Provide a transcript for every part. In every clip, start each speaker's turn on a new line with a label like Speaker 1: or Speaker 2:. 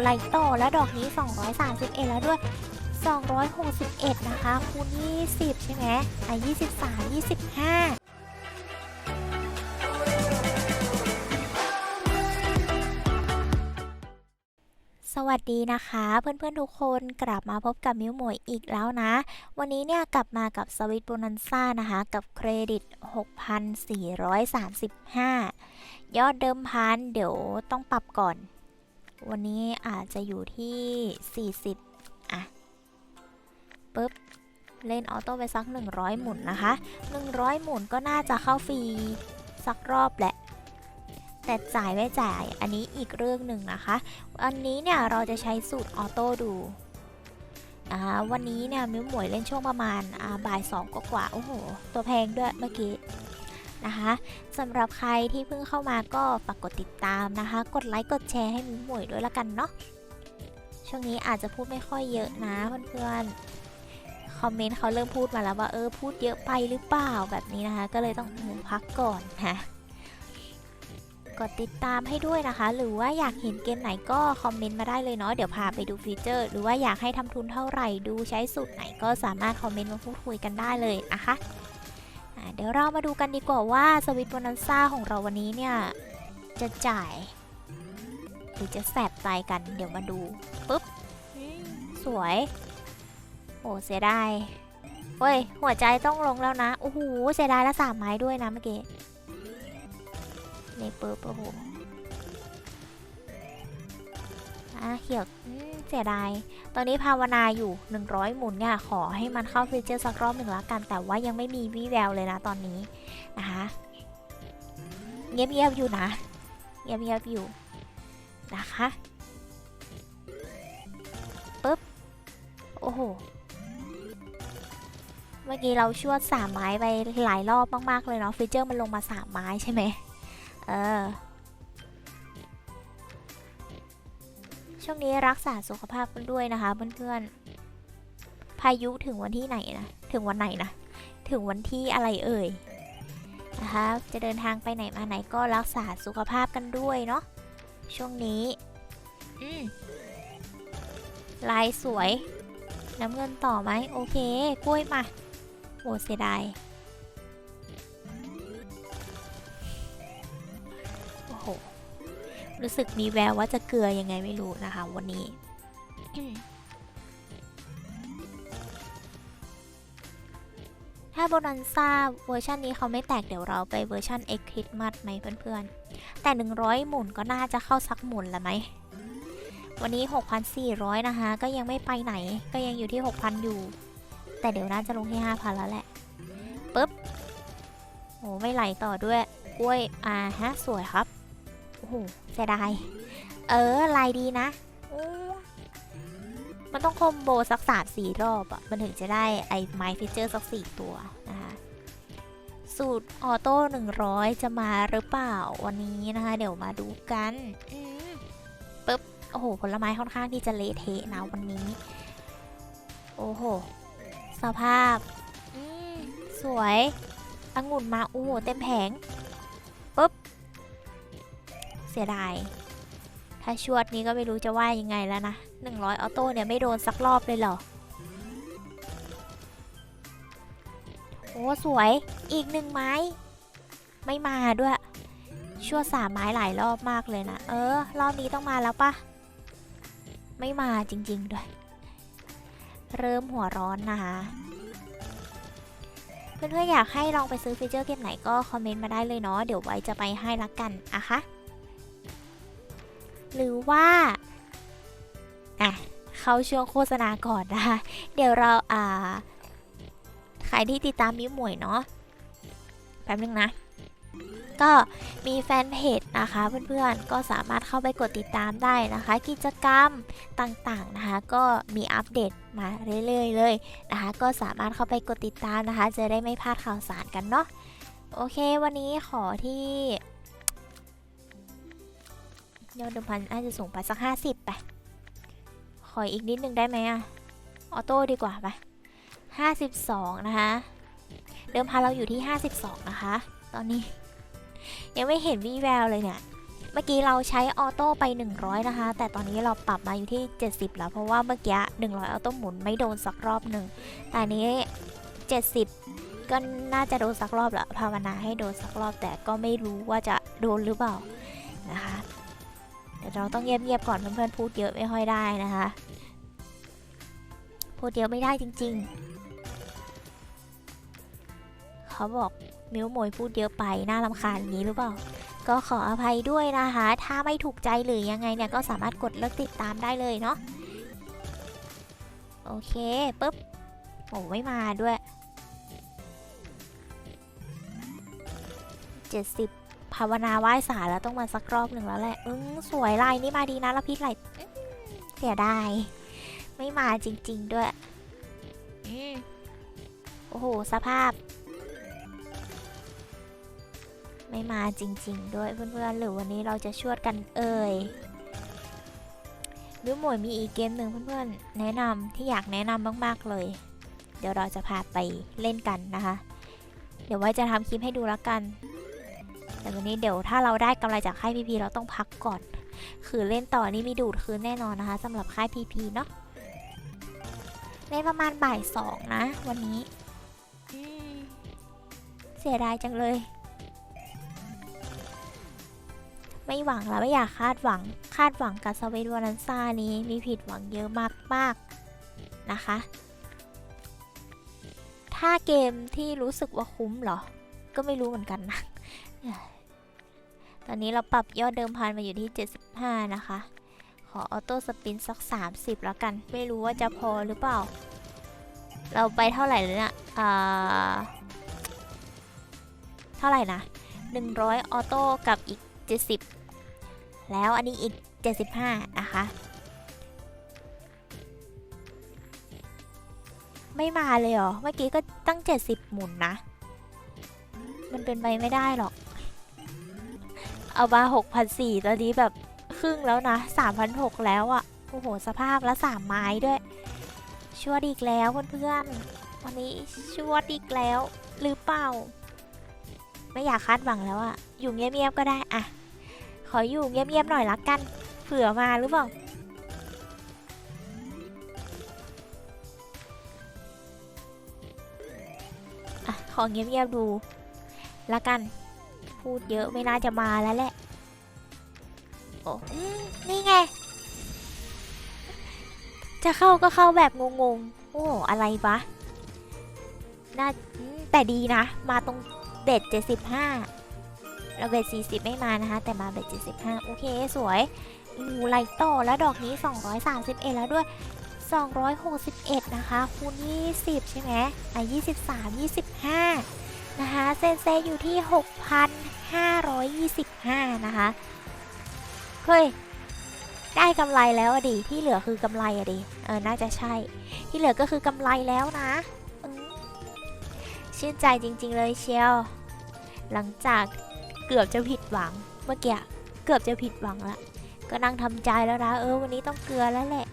Speaker 1: ไหลต่อแล้วดอกนี้ 231 แล้วด้วย 261 นะคะ คูณ 20 ใช่ไหมอะ23 25สวัสดีนะคะเพื่อนๆทุกคนกลับมาพบกับมิวหมวยอีกแล้วนะ วันนี้เนี่ยกลับมากับสวิตโบนันซ่านะคะ กับเครดิต 6,435 ยอดเดิมพันเดี๋ยวต้องปรับก่อน วันนี้อาจจะอยู่ที่ 40 อะปุ๊บ เล่นออโต้ไปสัก 100 หมุนนะคะ 100 หมุนก็น่าจะเข้าฟรีสักรอบแหละ แต่จ่ายไม่จ่ายอันนี้อีกเรื่องหนึ่งนะคะ อันนี้เนี่ยเราจะใช้สูตรออโต้ดูอ่าวันนี้เนี่ยมิวหมวยเล่นช่วงประมาณอ่าบ่ายสองกว่าๆโอ้โห ตัวแพงด้วยเมื่อกี้ นะคะสำหรับใครที่เพิ่งเข้ามาก็ฝากกดติดตามนะคะ กดไลค์กดแชร์ให้มิวหมวยด้วยละกันเนาะช่วงนี้อาจจะพูดไม่ค่อยเยอะนะเพื่อนๆคอมเมนต์เขาเริ่มพูดมาแล้วว่าเออพูดเยอะไปหรือเปล่าแบบนี้นะคะ ก็เลยต้องพักก่อนนะกดติดตามให้ด้วยนะคะ หรือว่าอยากเห็นเกมไหนก็คอมเมนต์มาได้เลยเนาะเดี๋ยวพาไปดูฟีเจอร์ หรือว่าอยากให้ทำทุนเท่าไหร่ดูใช้สูตรไหนก็สามารถคอมเมนต์มาพูดคุยกันได้เลยนะคะ เดี๋ยวเรามาดูกันดีกว่าว่าสวิตโบนันซ่าของเราวันนี้เนี่ย จะจ่าย หรือจะแสบใจกัน เดี๋ยวมาดูปุ๊บ สวย โอ้เสียดายเฮ้ย หัวใจต้องลงแล้วนะ โอ้โหเสียดายละสามไม้ด้วยนะเมื่อกี้ในเปิร์โอ้โหอะเขียวเสียดาย ตอนนี้ภาวนาอยู่ 100 หมุนเนี่ยขอให้มันเข้าฟีเจอร์สักรอบหนึ่งละกัน แต่ว่ายังไม่มีวี่แววเลยนะตอนนี้นะคะเงียบๆอยู่นะเงียบๆอยู่นะคะปึ๊บโอ้โหเมื่อกี้เราชวดสามไม้ไปหลายรอบมากๆเลยเนาะฟีเจอร์มันลงมาสามไม้ใช่ไหมเออ ช่วงนี้รักษาสุขภาพกันด้วยนะคะเพื่อนๆ พายุถึงวันที่ไหนนะ ถึงวันไหนนะ ถึงวันที่อะไรเอ่ยนะคะจะเดินทางไปไหนมาไหนก็รักษาสุขภาพกันด้วยเนาะ ช่วงนี้ อืมลายสวย น้ำเงินต่อไหม โอเค กล้วยมาโหเสียดาย รู้สึกมีแววว่าจะเกลือยังไงไม่รู้นะคะ วันนี้ ถ้าโบนันซ่าเวอร์ชันนี้เขาไม่แตกเดี๋ยวเราไปเวอร์ชัน X Christmas ไหมเพื่อนๆ แต่ 100 หมุนก็น่าจะเข้าสักหมุนละไหม วันนี้ 6,400 นะคะ ก็ยังไม่ไปไหนก็ยังอยู่ที่ 6,000 อยู่ แต่เดี๋ยวน่าจะลงที่ 5,000 แล้วแหละปึ๊บโอ้ไม่ไหลต่อด้วยกล้วยอ่าฮะสวยครับ โอ้โหเสียดาย เออลายดีนะ มันต้องคอมโบสักสามสี่รอบอะมันถึงจะได้ไอ้ไม้ฟิเจอร์สักสี่ตัวนะคะสูตรออโต้100จะมาหรือเปล่าวันนี้นะคะ เดี๋ยวมาดูกันปึ๊บ โอ้โห ผลไม้ค่อนข้างที่จะเละเทะนะวันนี้ โอ้โห สภาพ สวย องุ่นมาโอ้โหเต็มแผง เสียดาย ถ้าชวดนี้ก็ไม่รู้จะว่ายังไงแล้วนะ 100 ออโต้เนี่ยไม่โดนสักรอบเลยเหรอ โอ้สวย อีกหนึ่งไม้ ไม่มาด้วย ชั่วสามไม้หลายรอบมากเลยนะ เออ รอบนี้ต้องมาแล้วปะไม่มาจริง ๆ ด้วย เริ่มหัวร้อนนะคะเพื่อนๆอยากให้ลองไปซื้อฟีเจอร์เกมไหนก็คอมเมนต์มาได้เลยเนาะ เดี๋ยวไว้จะไปให้ละกันอะคะ หรือว่าอะเข้าช่วงโฆษณาก่อนนะคะ เดี๋ยวเราอ่าใครที่ติดตามมิวหมวยเนาะแป๊บนึงนะ ก็มีแฟนเพจนะคะเพื่อนๆ ก็สามารถเข้าไปกดติดตามได้นะคะ กิจกรรมต่างๆนะคะ ก็มีอัปเดตมาเรื่อยๆเลยนะคะ ก็สามารถเข้าไปกดติดตามนะคะ จะได้ไม่พลาดข่าวสารกันเนาะโอเค วันนี้ขอที่ ยอดเดิมพันอาจจะสูงไปสัก50ไปขออีกนิดนึงได้ไหมอะออโต้ดีกว่าไป52นะคะ เดิมพันเราอยู่ที่52นะคะ ตอนนี้ ยังไม่เห็นวี่แววเลยเนี่ย เมื่อกี้เราใช้ออโต้ไป100นะคะ แต่ตอนนี้เราปรับมาอยู่ที่70แล้ว เพราะว่าเมื่อกี้100ออโต้หมุนไม่โดนสักรอบหนึ่ง แต่อันนี้70ก็น่าจะโดนสักรอบแหละภาวนาให้โดนสักรอบแต่ก็ไม่รู้ว่าจะโดนหรือเปล่านะคะ เดี๋ยวเราต้องเงียบๆก่อนเพื่อนๆพูดเยอะไม่ค่อยได้นะคะ พูดเยอะไม่ได้จริง ๆ เขาบอกมิวโมยพูดเยอะไปน่ารำคาญอย่างนี้หรือเปล่า ก็ขออภัยด้วยนะคะ ถ้าไม่ถูกใจหรือยังไงเนี่ย ก็สามารถกดเลิกติดตามได้เลยเนาะโอเคปุ๊บโอ้ไม่มาด้วย70 ภาวนาไหว้สาแล้วต้องมาสักรอบหนึ่งแล้วแหละอืมสวยลายนี้มาดีนะแล้วพิษไหลเสียดายไม่มาจริง ๆ ด้วยโอ้โห สภาพ ไม่มาจริง ๆ ด้วยเพื่อนๆหรือวันนี้เราจะชวดกันเอ่ยมิวหมวยมีอีกเกมหนึ่งเพื่อนๆ แนะนำที่อยากแนะนำมาก ๆ เลย เดี๋ยวเราจะพาไปเล่นกันนะคะ เดี๋ยวไว้จะทำคลิปให้ดูแล้วกัน แต่วันนี้เดี๋ยวถ้าเราได้กำไรจากค่ายพีพีเราต้องพักก่อน คือเล่นต่อนี่มีดูดคืนแน่นอนนะคะสำหรับค่ายพีพีเนาะเล่นประมาณบ่ายสองนะ วันนี้อืมเสียดายจังเลย ไม่หวังแล้วไม่อยากคาดหวังคาดหวังกับสเวตวานันซ่านี้มีผิดหวังเยอะมากๆนะคะ ถ้าเกมที่รู้สึกว่าคุ้มเหรอ ก็ไม่รู้เหมือนกันนะ อนนี้เราปรับยอดเดิมพันมาอยู่ที่ 75 นะคะ ขอออโต้สปินสัก 30 แล้วกัน ไม่รู้ว่าจะพอหรือเปล่า เราไปเท่าไหร่เลยเนี่ยอ่าเท่าไหร่นะ 100 ออโต้กับอีก 70 แล้วอันนี้อีก 75 นะคะ ไม่มาเลยเหรอ เมื่อกี้ก็ตั้ง 70 หมุนนะ มันเป็นไปไม่ได้หรอก เอามา6,400ตอนนี้แบบครึ่งแล้วนะ3,600แล้วอะ่ะ โอ้โห สภาพแล้วสามไม้ด้วย ชวดอีกแล้วเพื่อนๆ วันนี้ชวดอีกแล้ว หรือเปล่า ไม่อยากคาดหวังแล้วอะอยู่เงียบๆก็ได้อะ ขออยู่เงียบๆหน่อยละกัน เผื่อมาหรือเปล่าอะขอเงียบๆดูละกัน พูดเยอะไม่น่าจะมาแล้วแหละ โอ้นี่ไง จะเข้าก็เข้าแบบงงๆ โอ้ อะไรวะ น่า แต่ดีนะ มาตรงเบ็ดเจ็ดสิบห้าเราเบ็ดสี่สิบไม่มานะคะ แต่มาเบ็ดเจ็ดสิบห้าโอเค สวยอูไต่อแล้วดอกนี้สองร้อยสามสิบเอ็ดแล้วด้วยสองร้อยหกสิบเอ็ดนะคะ คูณยี่สิบใช่ไหมอะยี่สิบสามยี่สิบห้า นะคะเซนเซอยู่ที่ 6,525 นะคะ เฮ้ย ได้กำไรแล้วอดิที่เหลือคือกำไรอะดิเออ น่าจะใช่ ที่เหลือก็คือกำไรแล้วนะชื่นใจจริง ๆ เลยเชียว หลังจากเกือบจะผิดหวังเมื่อกี้เกือบจะผิดหวังละก็นั่งทำใจแล้วนะเออ วันนี้ต้องเกลือแล้วแหละ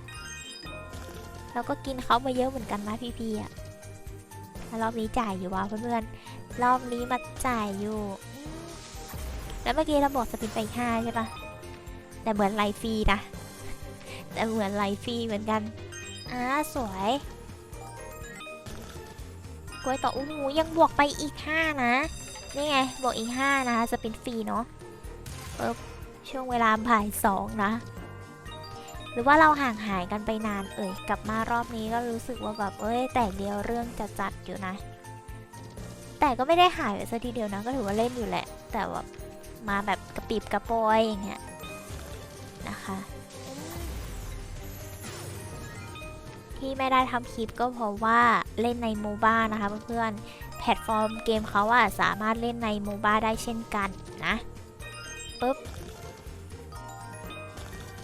Speaker 1: เราก็กินเขามาเยอะเหมือนกันนะพี่ๆอะแล้วรอบนี้จ่ายอยู่ว่ะเพื่อนๆ รอบนี้มาจ่ายอยู่ แล้วเมื่อกี้เราบอกสปินไปห้าใช่ปะแต่เหมือนไลฟ์ฟรีนะ แต่เหมือนไลฟ์ฟรีเหมือนกัน อ่าสวยกล้วยต่ออู้หูยังบวกไปอีก 5 นะ นี่ไง บวกอีก 5 นะคะสปินฟรีเนาะปึ๊บช่วงเวลาบ่ายสองนะ หรือว่าเราห่างหายกันไปนานเอ่ย กลับมารอบนี้ก็รู้สึกว่าแบบ เอ้ย แตกเดียวเรื่องจะจัดอยู่นะ แต่ก็ไม่ได้หายไปซะทีเดียวนะก็ถือว่าเล่นอยู่แหละ แต่ว่ามาแบบกระปิบกระปอยอย่างเงี้ยนะคะที่ไม่ได้ทำคลิปก็เพราะว่าเล่นในโมบ้านะคะเพื่อนๆแพลตฟอร์มเกมเขาอะสามารถเล่นในโมบ้าได้เช่นกันนะปุ๊บ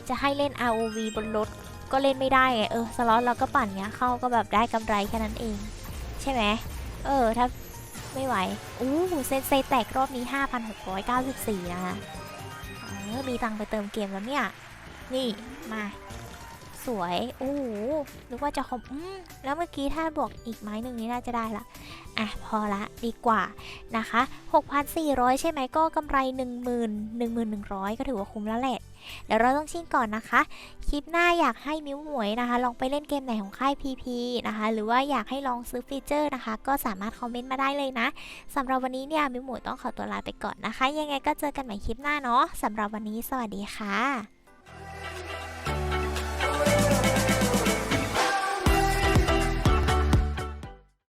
Speaker 1: จะให้เล่น ROV บนรถก็เล่นไม่ได้ไงเออสล็อตเราก็ปั่นเงี้ยเข้าก็แบบได้กำไรแค่นั้นเอง ใช่ไหมเออถ้า ไม่ไหว อู้เซนเซแตกรอบนี้ 5,694 นะคะเออมีตังไปเติมเกมแล้วเนี่ย นี่ มา สวย โอ้โหนึกว่าจะคอมอืมแล้วเมื่อกี้ถ้าบวกอีกไม้หนึ่งนี่น่าจะได้ละอะ พอละ ดีกว่านะคะ 6,400 ใช่ไหมก็กำไร 10,000 11,100 ก็ถือว่าคุ้มแล้วแหละ เดี๋ยวเราต้องชิ่งก่อนนะคะ คลิปหน้าอยากให้มิ้วหมวยนะคะ ลองไปเล่นเกมไหนของค่าย PP นะคะ หรือว่าอยากให้ลองซื้อฟีเจอร์นะคะ ก็สามารถคอมเมนต์มาได้เลยนะสำหรับวันนี้เนี่ยมิ้วหมวยต้องขอตัวลาไปก่อนนะคะ ยังไงก็เจอกันใหม่คลิปหน้าเนาะสำหรับวันนี้สวัสดีค่ะ